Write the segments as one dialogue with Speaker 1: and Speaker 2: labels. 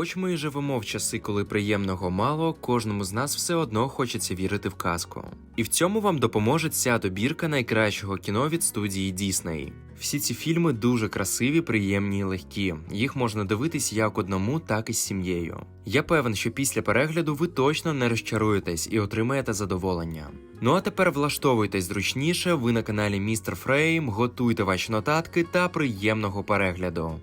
Speaker 1: Хоч ми і живемо в часи, коли приємного мало, кожному з нас все одно хочеться вірити в казку. І в цьому вам допоможе ця добірка найкращого кіно від студії Дісней. Всі ці фільми дуже красиві, приємні і легкі. Їх можна дивитись як одному, так і з сім'єю. Я певен, що після перегляду ви точно не розчаруєтесь і отримаєте задоволення. Ну а тепер влаштовуйтесь зручніше. Ви на каналі Містер Фрейм, готуйте ваші нотатки та приємного перегляду.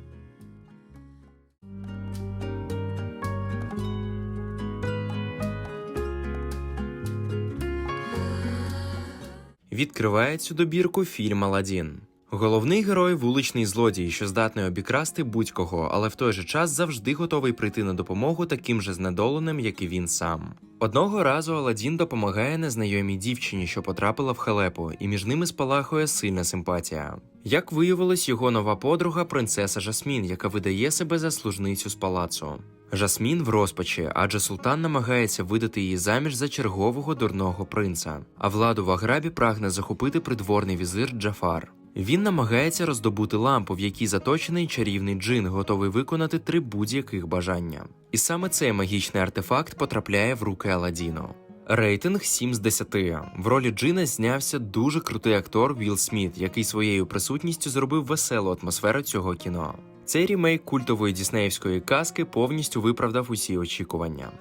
Speaker 1: Відкриває цю добірку фільм Аладдін. Головний герой вуличний злодій, що здатний обікрасти будь-кого, але в той же час завжди готовий прийти на допомогу таким же знедоленим, як і він сам. Одного разу Аладдін допомагає незнайомій дівчині, що потрапила в халепу, і між ними спалахує сильна симпатія. Як виявилось, його нова подруга принцеса Жасмін, яка видає себе за служницю з палацу. Жасмін в розпачі, адже султан намагається видати її заміж за чергового дурного принца, а владу в Аграбі прагне захопити придворний візир Джафар. Він намагається роздобути лампу, в якій заточений чарівний джин, готовий виконати три будь-яких бажання. І саме цей магічний артефакт потрапляє в руки Аладдіну. Рейтинг 7 з 10. В ролі Джина знявся дуже крутий актор Вілл Сміт, який своєю присутністю зробив веселу атмосферу цього кіно. Цей рімейк культової діснеївської казки повністю виправдав усі очікування.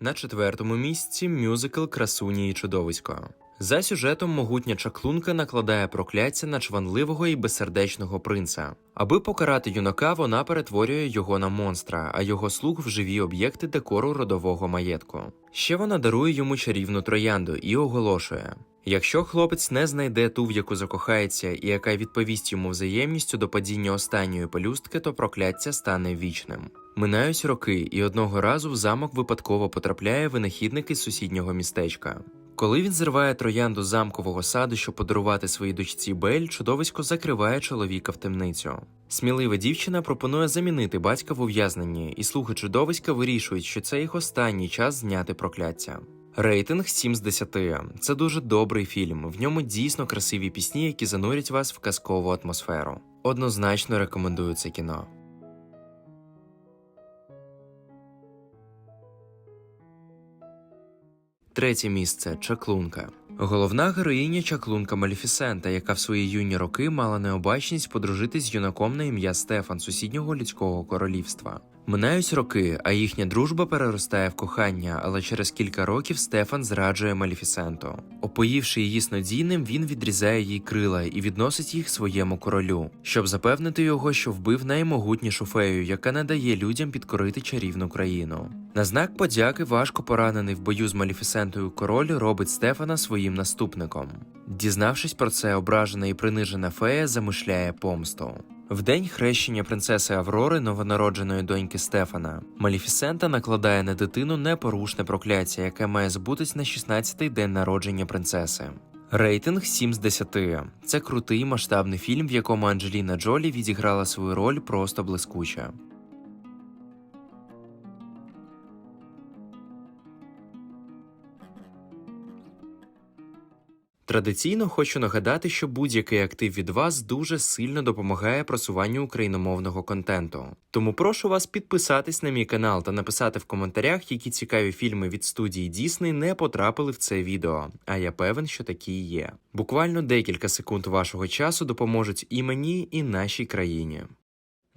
Speaker 1: На четвертому місці мюзикл Красуні і чудовисько. За сюжетом могутня чаклунка накладає прокляття на чванливого і безсердечного принца. Аби покарати юнака, вона перетворює його на монстра, а його слуг в живі об'єкти декору родового маєтку. Ще вона дарує йому чарівну троянду і оголошує: якщо хлопець не знайде ту, в яку закохається, і яка відповість йому взаємністю до падіння останньої пелюстки, то прокляття стане вічним. Минають роки, і одного разу в замок випадково потрапляє винахідник із сусіднього містечка. Коли він зриває троянду замкового саду, щоб подарувати своїй дочці Бель, чудовисько закриває чоловіка в темницю. Смілива дівчина пропонує замінити батька в ув'язненні, і слуги чудовиська вирішують, що це їх останній час зняти прокляття. Рейтинг 7 з 10. Це дуже добрий фільм. В ньому дійсно красиві пісні, які занурять вас в казкову атмосферу. Однозначно рекомендую це кіно. Третє місце чаклунка. Головна героїня чаклунка Малефісента, яка в свої юні роки мала необачність подружитись з юнаком на ім'я Стефан сусіднього людського королівства. Минають роки, а їхня дружба переростає в кохання, але через кілька років Стефан зраджує Малефісенту. Опоївши її снодійним, він відрізає їй крила і відносить їх своєму королю, щоб запевнити його, що вбив наймогутнішу фею, яка не дає людям підкорити чарівну країну. На знак подяки важко поранений в бою з Малефісентою король робить Стефана своїм наступником. Дізнавшись про це, ображена і принижена фея замишляє помсту. В день хрещення принцеси Аврори, новонародженої доньки Стефана, Маліфісента накладає на дитину непорушне прокляття, яке має збутись на 16-й день народження принцеси. Рейтинг 7 з 10. Це крутий масштабний фільм, в якому Анджеліна Джолі відіграла свою роль просто блискуче. Традиційно хочу нагадати, що будь-який актив від вас дуже сильно допомагає просуванню україномовного контенту. Тому прошу вас підписатись на мій канал та написати в коментарях, які цікаві фільми від студії Дісней не потрапили в це відео. А я певен, що такі є. Буквально декілька секунд вашого часу допоможуть і мені, і нашій країні.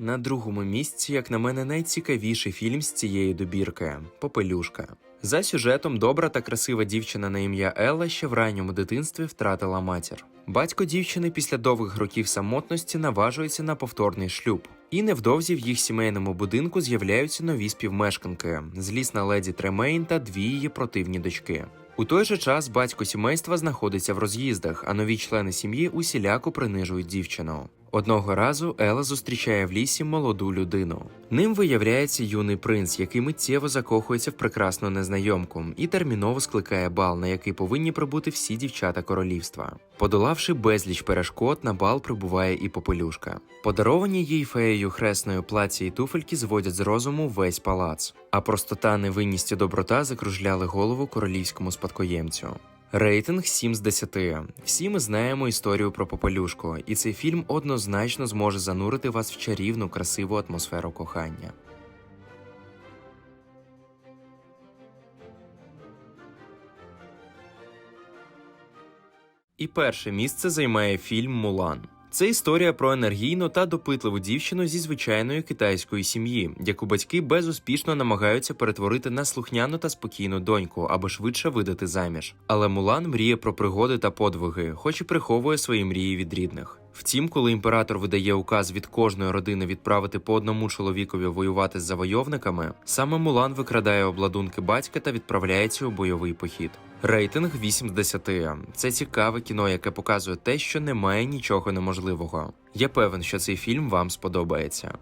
Speaker 1: На другому місці, як на мене, найцікавіший фільм з цієї добірки Попелюшка. За сюжетом добра та красива дівчина на ім'я Елла ще в ранньому дитинстві втратила матір. Батько дівчини після довгих років самотності наважується на повторний шлюб. І невдовзі в їх сімейному будинку з'являються нові співмешканки злісна леді Тремейн та дві її противні дочки. У той же час батько сімейства знаходиться в роз'їздах, а нові члени сім'ї усіляко принижують дівчину. Одного разу Ела зустрічає в лісі молоду людину. Ним виявляється юний принц, який миттєво закохується в прекрасну незнайомку і терміново скликає бал, на який повинні прибути всі дівчата королівства. Подолавши безліч перешкод, на бал прибуває і попелюшка. Подаровані їй феєю хресною плаці і туфельки зводять з розуму весь палац, а простота, невинність і доброта закружляли голову королівському спадкоємцю. Рейтинг 7 з 10. Всі ми знаємо історію про Попелюшку, і цей фільм однозначно зможе занурити вас в чарівну, красиву атмосферу кохання. І перше місце займає фільм Мулан. Це історія про енергійну та допитливу дівчину зі звичайної китайської сім'ї, яку батьки безуспішно намагаються перетворити на слухняну та спокійну доньку, аби швидше видати заміж. Але Мулан мріє про пригоди та подвиги, хоч і приховує свої мрії від рідних. Втім, коли імператор видає указ від кожної родини відправити по одному чоловікові воювати з завойовниками, саме Мулан викрадає обладунки батька та відправляється у бойовий похід. Рейтинг 8 з 10. Це цікаве кіно, яке показує те, що немає нічого неможливого. Я певен, що цей фільм вам сподобається.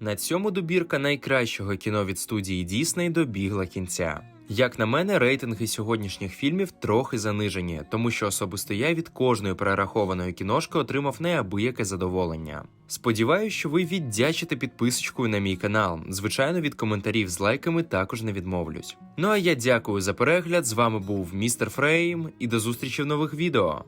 Speaker 1: На цьому добірка найкращого кіно від студії Disney добігла кінця. Як на мене, рейтинги сьогоднішніх фільмів трохи занижені, тому що особисто я від кожної перерахованої кіношки отримав неабияке задоволення. Сподіваюсь, що ви віддячите підписочкою на мій канал. Звичайно, від коментарів з лайками також не відмовлюсь. Ну а я дякую за перегляд. З вами був містер Фрейм і до зустрічі в нових відео.